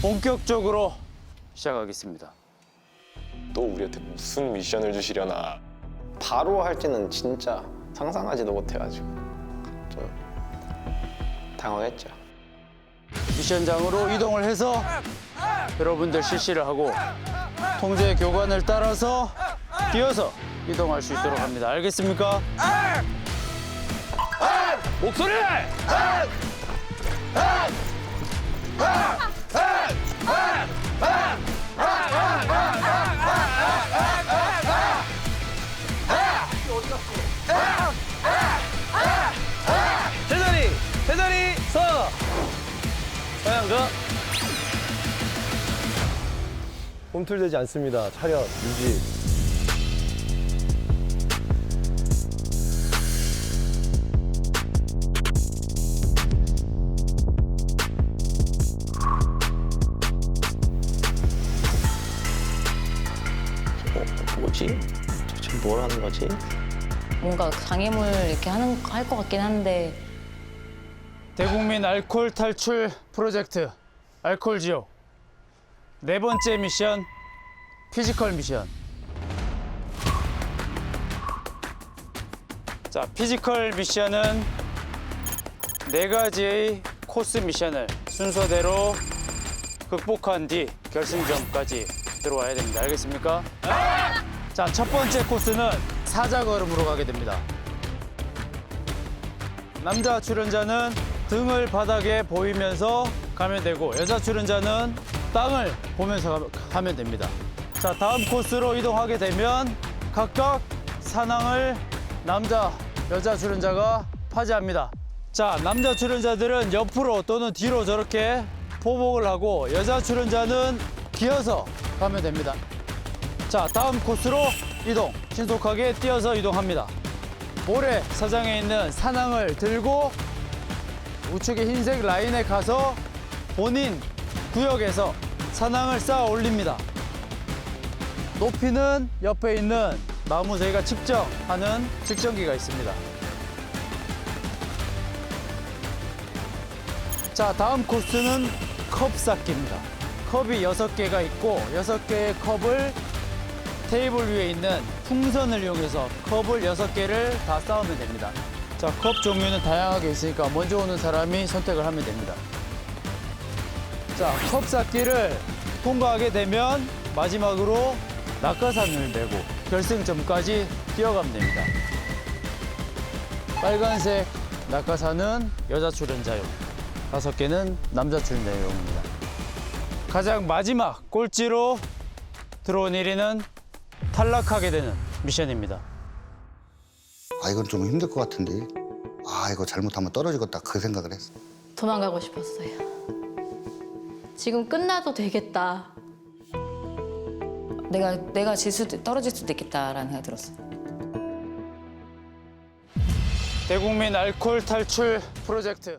본격적으로 시작하겠습니다. 또 우리한테 무슨 미션을 주시려나 바로 할지는 진짜 상상하지도 못해가지고 좀 당황했죠. 미션장으로 이동을 해서 여러분들 실시를 하고 통제 교관을 따라서 뛰어서 이동할 수 있도록 합니다. 알겠습니까? 목소리! 과연 그 홈틀되지 않습니다. 차렷 유지. 어, 뭐지? 도대체 뭘 하는 거지? 뭔가 장애물 이렇게 하는 할 것 같긴 한데 대국민 알코올 탈출 프로젝트 알코올 지옥. 네 번째 미션 피지컬 미션. 자 피지컬 미션은 네 가지의 코스 미션을 순서대로 극복한 뒤 결승점까지 들어와야 됩니다. 알겠습니까? 자 첫 번째 코스는 사자걸음으로 가게 됩니다. 남자 출연자는 등을 바닥에 보이면서 가면 되고 여자 출연자는 땅을 보면서 가- 가면 됩니다. 자 다음 코스로 이동하게 되면 각각 사낭을 남자 여자 출연자가 파지합니다. 자 남자 출연자들은 옆으로 또는 뒤로 저렇게 포복을 하고 여자 출연자는 기어서 가면 됩니다. 자 다음 코스로 이동 신속하게 뛰어서 이동합니다. 모래 사장에 있는 사낭을 들고 우측의 흰색 라인에 가서 본인 구역에서 사낭을 쌓아 올립니다. 높이는 옆에 있는 나무 저희가 측정하는 측정기가 있습니다. 자, 다음 코스는 컵 쌓기입니다. 컵이 여섯 개가 있고 여섯 개의 컵을 테이블 위에 있는 풍선을 이용해서 컵을 여섯 개를 다 쌓으면 됩니다. 자, 컵 종류는 다양하게 있으니까 먼저 오는 사람이 선택을 하면 됩니다. 자, 컵 쌓기를 통과하게 되면 마지막으로 낙하산을 메고 결승점까지 뛰어가면 됩니다. 빨간색 낙하산은 여자 출연자용, 다섯 개는 남자 출연자용입니다. 가장 마지막 꼴찌로 들어온 1위는 탈락하게 되는 미션입니다. 아 이건 좀 힘들 것 같은데 아 이거 잘못하면 떨어지겠다 그 생각을 했어 도망가고 싶었어요. 지금 끝나도 되겠다. 내가 내가 질 수도 떨어질 수도 있겠다라는 생각이 들었어요. 대국민 알코올 탈출 프로젝트